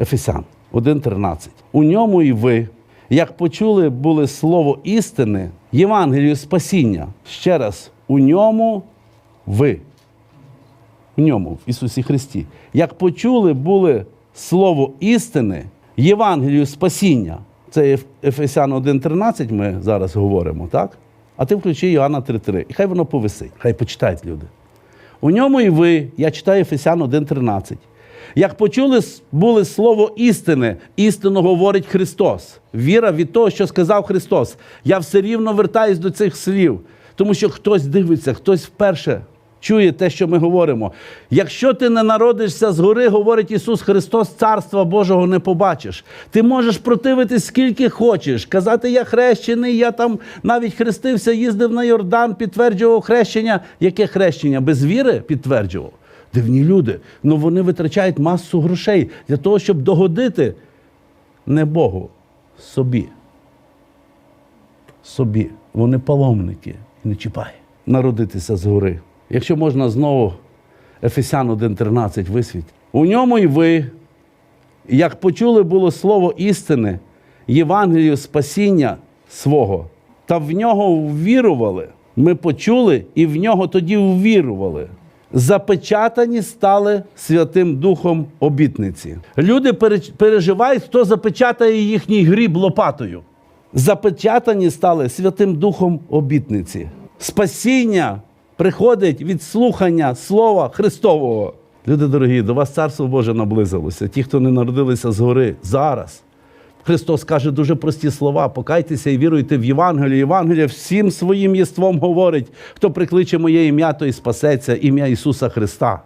Ефесян 1.13. У ньому і ви, як почули були слово істини, Євангелію спасіння. Ще раз, у ньому ви. В ньому, в Ісусі Христі. Як почули були слово істини, Євангелію спасіння. Це Ефесян 1.13 ми зараз говоримо, так? А ти включи Йоанна 3.3. І хай воно повисить, хай почитають люди. У ньому і ви, я читаю Ефесян 1.13. Як почули були слово істини, істину говорить Христос. Віра від того, що сказав Христос. Я все рівно вертаюсь до цих слів, тому що хтось дивиться, хтось вперше чує те, що ми говоримо. Якщо ти не народишся згори, говорить Ісус Христос, Царства Божого не побачиш. Ти можеш противитись скільки хочеш, казати, я хрещений, я там навіть хрестився, їздив на Йордан, підтверджував хрещення. Яке хрещення? Без віри підтверджував. Дивні люди. Ну вони витрачають масу грошей для того, щоб догодити не Богу, собі. Собі. Вони паломники. і Не чіпай. Народитися згори. Якщо можна знову Ефесян 1.13 висвіть. У ньому і ви, як почули було слово істини, Євангелію спасіння свого, та в нього ввірували. Ми почули і в нього тоді ввірували. Запечатані стали Святим Духом обітниці. Люди переживають, хто запечатає їхній гріб лопатою. Запечатані стали Святим Духом обітниці. Спасіння приходить від слухання Слова Христового. Люди дорогі, до вас Царство Боже наблизилося. Ті, хто не народилися згори, зараз. Христос каже дуже прості слова: покайтеся і віруйте в Євангеліє. Євангеліє всім своїм єством говорить, хто прикличе моє ім'я, той спасеться, ім'я Ісуса Христа.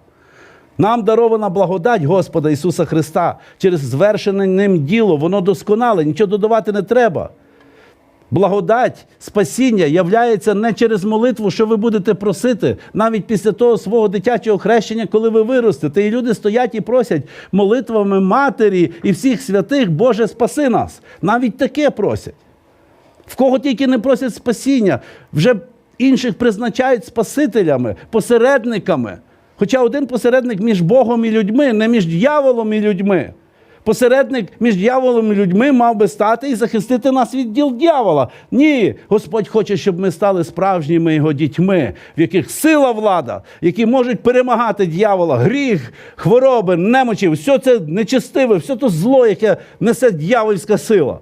Нам дарована благодать Господа Ісуса Христа через звершене ним діло, воно досконале, нічого додавати не треба. Благодать, спасіння являється не через молитву, що ви будете просити, навіть після того свого дитячого хрещення, коли ви виростете. І люди стоять і просять молитвами матері і всіх святих, Боже, спаси нас. Навіть таке просять. В кого тільки не просять спасіння, вже інших призначають спасителями, посередниками. Хоча один посередник між Богом і людьми, не між дьяволом і людьми. Посередник між дьяволом і людьми мав би стати і захистити нас від діл дьявола. Ні, Господь хоче, щоб ми стали справжніми його дітьми, в яких сила влада, які можуть перемагати дьявола, гріх, хвороби, немочі, все це нечестиве, все це зло, яке несе дьявольська сила.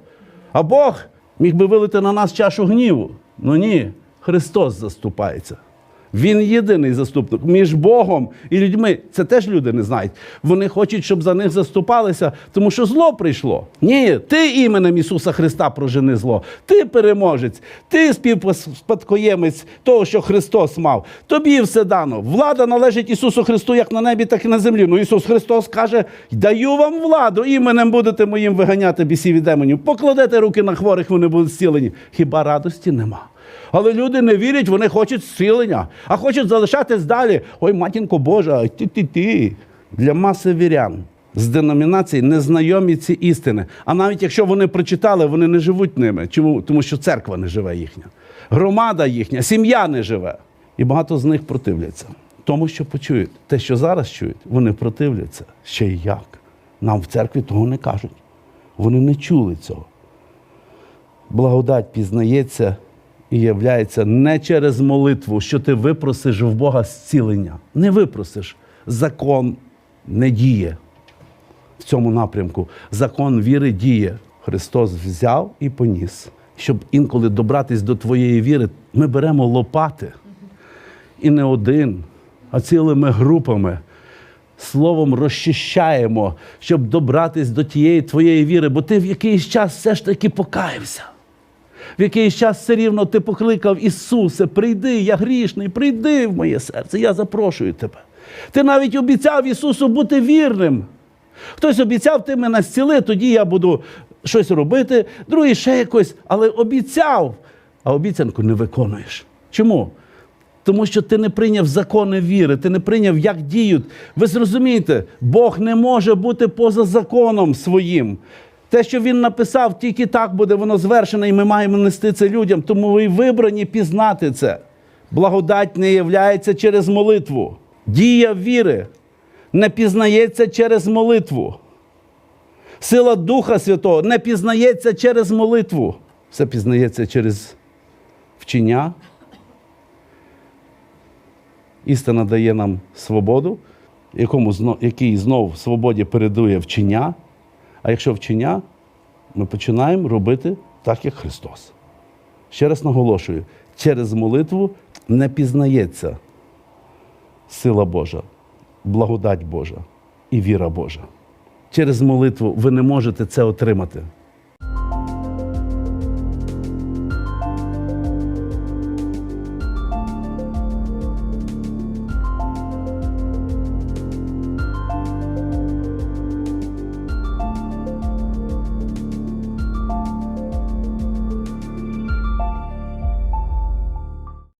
А Бог міг би вилити на нас чашу гніву. Ну ні, Христос заступається. Він єдиний заступник між Богом і людьми. Це теж люди не знають. Вони хочуть, щоб за них заступалися, тому що зло прийшло. Ні, ти іменем Ісуса Христа прожени зло. Ти переможець, ти співспадкоємець того, що Христос мав. Тобі все дано. Влада належить Ісусу Христу як на небі, так і на землі. Ну Ісус Христос каже: даю вам владу, іменем будете моїм виганяти бісів і демонів. Покладете руки на хворих, вони будуть зцілені. Хіба радості нема? Але люди не вірять, вони хочуть зцілення, а хочуть залишатись далі. Ой, матінко Божа, ти-ти-ти. Для маси вірян з деномінацій незнайомі ці істини. А навіть якщо вони прочитали, вони не живуть ними. Чому? Тому що церква не живе їхня, громада їхня, сім'я не живе. І багато з них противляться. Тому що почують те, що зараз чують, вони противляться. Ще й як. Нам в церкві того не кажуть. Вони не чули цього благодать пізнається і являється не через молитву, що ти випросиш в Бога зцілення. Не випросиш. Закон не діє в цьому напрямку. Закон віри діє. Христос взяв і поніс. Щоб інколи добратись до твоєї віри, ми беремо лопати. І не один, а цілими групами. Словом розчищаємо, щоб добратись до тієї твоєї віри, бо ти в якийсь час все ж таки покаявся. В якийсь час все рівно ти покликав Ісусе, прийди, я грішний, прийди в моє серце, я запрошую тебе. Ти навіть обіцяв Ісусу бути вірним. Хтось обіцяв, ти мене зціли, тоді я буду щось робити, другий ще якось, але обіцяв, а обіцянку не виконуєш. Чому? Тому що ти не прийняв закони віри, ти не прийняв, як діють. Ви зрозумієте, Бог не може бути поза законом своїм. Те, що він написав, тільки так буде воно звершене, і ми маємо нести це людям. Тому ви вибрані пізнати це. Благодать не являється через молитву. Дія віри не пізнається через молитву. Сила Духа Святого не пізнається через молитву. Все пізнається через вчення. Істина дає нам свободу, якому який знов свободі передує вчення. А якщо вчення, ми починаємо робити так, як Христос. Ще раз наголошую: через молитву не пізнається сила Божа, благодать Божа і віра Божа. Через молитву ви не можете це отримати.